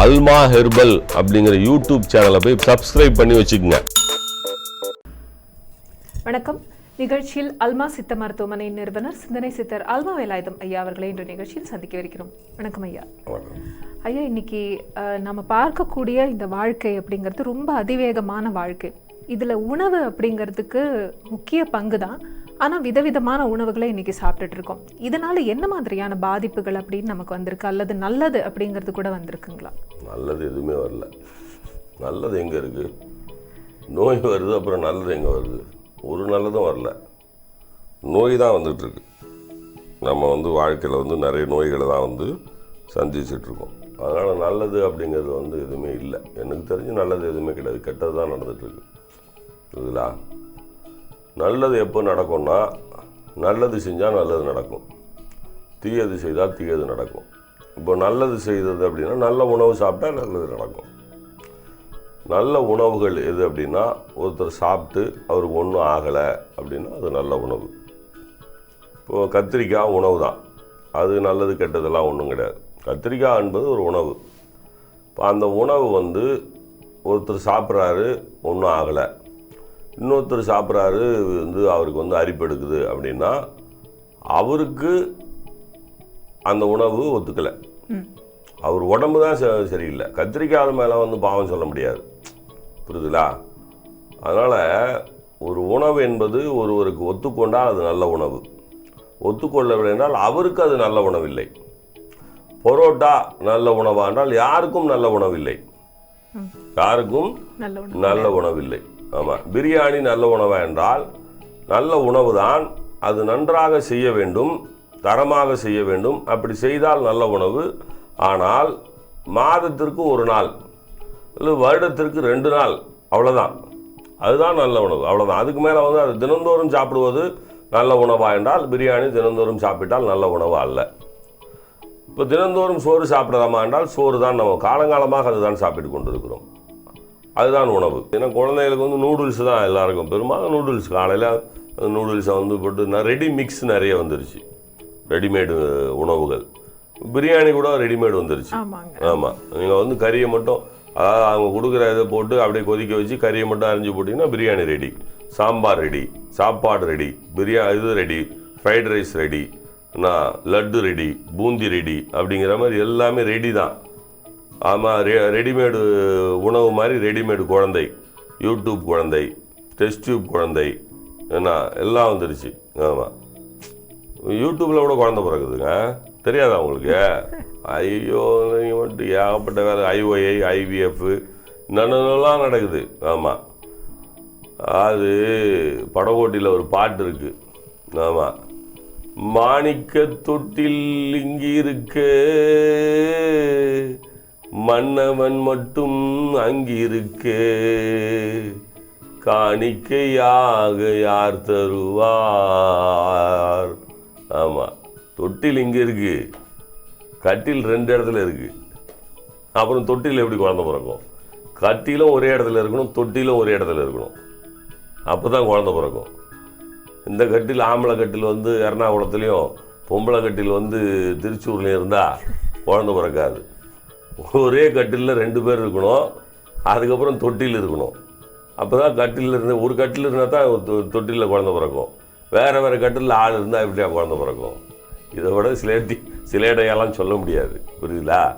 அல்மா herbal அப்படிங்கிற YouTube சேனலை போய் சப்ஸ்கிரைப் பண்ணி வச்சுக்கோங்க. வணக்கம். நிகழ்ச்சியில் அல்மா சித்த மருத்துவமனை நிறுவனர் சிந்தனை சித்தர் அல்மா வேலாயுதம் ஐயா அவர்களை இன்று நிகழ்ச்சியில் சந்திக்க இருக்கிறோம். வணக்கம் ஐயா. ஐயா இன்னைக்கு நம்ம பார்க்கக்கூடிய இந்த வாழ்க்கை அப்படிங்கிறது ரொம்ப அதிவேகமான வாழ்க்கை. இதுல உணவு அப்படிங்கிறதுக்கு முக்கிய பங்கு தான் ஆனால் விதவிதமான உணவுகளை இன்றைக்கி சாப்பிட்டுட்டு இருக்கோம். என்ன மாதிரியான பாதிப்புகள் அப்படின்னு நமக்கு வந்திருக்கு? அல்லது நல்லது அப்படிங்கிறது கூட வந்திருக்குங்களா? நல்லது எதுவுமே வரல. நல்லது எங்கே இருக்குது நோய் வருது அப்புறம் நல்லது எங்கே வருது? ஒரு நல்லதும் வரல. நோய் தான் வந்துட்டுருக்கு நம்ம வந்து வாழ்க்கையில் வந்து நிறைய நோய்களை தான் வந்து சந்திச்சிட்ருக்கோம் அதனால் நல்லது அப்படிங்கிறது வந்து எதுவுமே இல்லை. எனக்கு தெரிஞ்சு நல்லது எதுவுமே கிடையாது. கெட்டது தான் நடந்துகிட்ருக்கு புரியுதுங்களா? நல்லது எப்போ நடக்கும்னா நல்லது செஞ்சால் நல்லது நடக்கும். தீயது செய்தால் தீயது நடக்கும். இப்போ நல்லது செய்தது அப்படின்னா நல்ல உணவு சாப்பிட்டா நல்லது நடக்கும். நல்ல உணவுகள் எது அப்படின்னா ஒருத்தர் சாப்பிட்டு அவருக்கு ஒன்றும் ஆகலை அப்படின்னா அது நல்ல உணவு. இப்போது கத்திரிக்காய் உணவு தான். அது நல்லது கெட்டதெல்லாம் ஒன்றும் கிடையாது. கத்திரிக்காய் என்பது ஒரு உணவு. இப்போ அந்த உணவு வந்து ஒருத்தர் சாப்பிட்றாரு ஒன்றும் ஆகலை. இன்னொருத்தர் சாப்பிட்றாரு வந்து அவருக்கு வந்து அரிப்பு எடுக்குது அப்படின்னா அவருக்கு அந்த உணவு ஒத்துக்கலை. அவர் உடம்பு தான் சரியில்லை. கத்திரிக்காய் மேலே வந்து பாவம் சொல்ல முடியாது. புரியுதுங்களா அதனால் ஒரு உணவு என்பது ஒருவருக்கு ஒத்துக்கொண்டால் அது நல்ல உணவு. ஒத்துக்கொள்ளவில்லை என்றால் அவருக்கு அது நல்ல உணவில்லை பரோட்டா நல்ல உணவா என்றால் யாருக்கும் நல்ல உணவில்லை. யாருக்கும் நல்ல உணவில்லை ஆமாம் பிரியாணி நல்ல உணவா என்றால் நல்ல உணவு தான் அது நன்றாக செய்ய வேண்டும் தரமாக செய்ய வேண்டும். அப்படி செய்தால் நல்ல உணவு. ஆனால் மாதத்திற்கு ஒரு நாள் இல்லை வருடத்திற்கு ரெண்டு நாள் அவ்வளோதான் அதுதான் நல்ல உணவு அவ்வளோதான் அதுக்கு மேலே வந்து அது தினந்தோறும் சாப்பிடுவது நல்ல உணவா என்றால் பிரியாணி தினந்தோறும் சாப்பிட்டால் நல்ல உணவு அல்ல. இப்போ தினந்தோறும் சோறு சாப்பிடலாமா என்றால் சோறு தான் நம்ம காலங்காலமாக அதுதான் சாப்பிட்டு கொண்டிருக்கிறோம். அதுதான் உணவு. ஏன்னா குழந்தைகளுக்கு வந்து நூடுல்ஸ் தான் எல்லாருக்கும். பெரும்பாலும் நூடுல்ஸ் காலையில் நூடுல்ஸை வந்து போட்டு ரெடி மிக்ஸ் நிறைய வந்துருச்சு. ரெடிமேடு உணவுகள். பிரியாணி கூட ரெடிமேட் வந்துருச்சு. ஆமாம் நீங்கள் வந்து கறியை மட்டும் அதாவது அவங்க கொடுக்குற இதை போட்டு அப்படியே கொதிக்க வச்சு கறியை மட்டும் அரிஞ்சு போட்டிங்கன்னா பிரியாணி ரெடி சாம்பார் ரெடி சாப்பாடு ரெடி பிரியா இது ரெடி ஃப்ரைட் ரைஸ் ரெடி நான் லட்டு ரெடி பூந்தி ரெடி அப்படிங்கிற மாதிரி எல்லாமே ரெடி தான். ஆமாம் ரெ ரெடிமேடு உணவு மாதிரி ரெடிமேடு குழந்தை யூடியூப் குழந்தை டெஸ்ட் டியூப் குழந்தை என்ன எல்லாம் வந்துடுச்சு ஆமாம் யூடியூப்பில் கூட குழந்தை பிறகுதுங்க தெரியாதா உங்களுக்கு? ஐயோ நீங்கள் வந்துட்டு ஏகப்பட்ட வேலை. ஐஓஐ ஐவிஎஃப் என்னென்னலாம் நடக்குது. ஆமாம் அது படகோட்டியில் ஒரு பாட்டு இருக்குது ஆமாம் மாணிக்க தொட்டில் இங்கிருக்க. மன்னவன் மட்டும் அங்கிருக்க. காணிக்கையாக யார் தருவார்? ஆமாம் தொட்டில் இங்கே இருக்கு. கட்டில் ரெண்டு இடத்துல இருக்கு. அப்புறம் தொட்டில் எப்படி குழந்த பிறக்கும்? கட்டிலும் ஒரே இடத்துல இருக்கணும் தொட்டிலும் ஒரே இடத்துல இருக்கணும். அப்போ தான் குழந்த பிறக்கும். இந்த கட்டில் ஆம்பளை கட்டில் வந்து எர்ணாகுளத்துலேயும் பொம்பளை கட்டில் வந்து திருச்சூர்லேயும் இருந்தால் குழந்த பிறக்காது. ஒரே கட்டிலில் ரெண்டு பேர் இருக்கணும். அதுக்கப்புறம் தொட்டில் இருக்கணும். அப்போ தான் கட்டில் இருந்து ஒரு கட்டில் இருந்தால் தான் ஒரு தொ- தொட்டிலில் குழந்த பிறக்கும். வேறு வேறு கட்டிலில் ஆள் இருந்தால் எப்படியா குழந்த பிறக்கும்? இதை விட சிலேட்டி சிலேடையெல்லாம் சொல்ல முடியாது. புரியுதுங்களா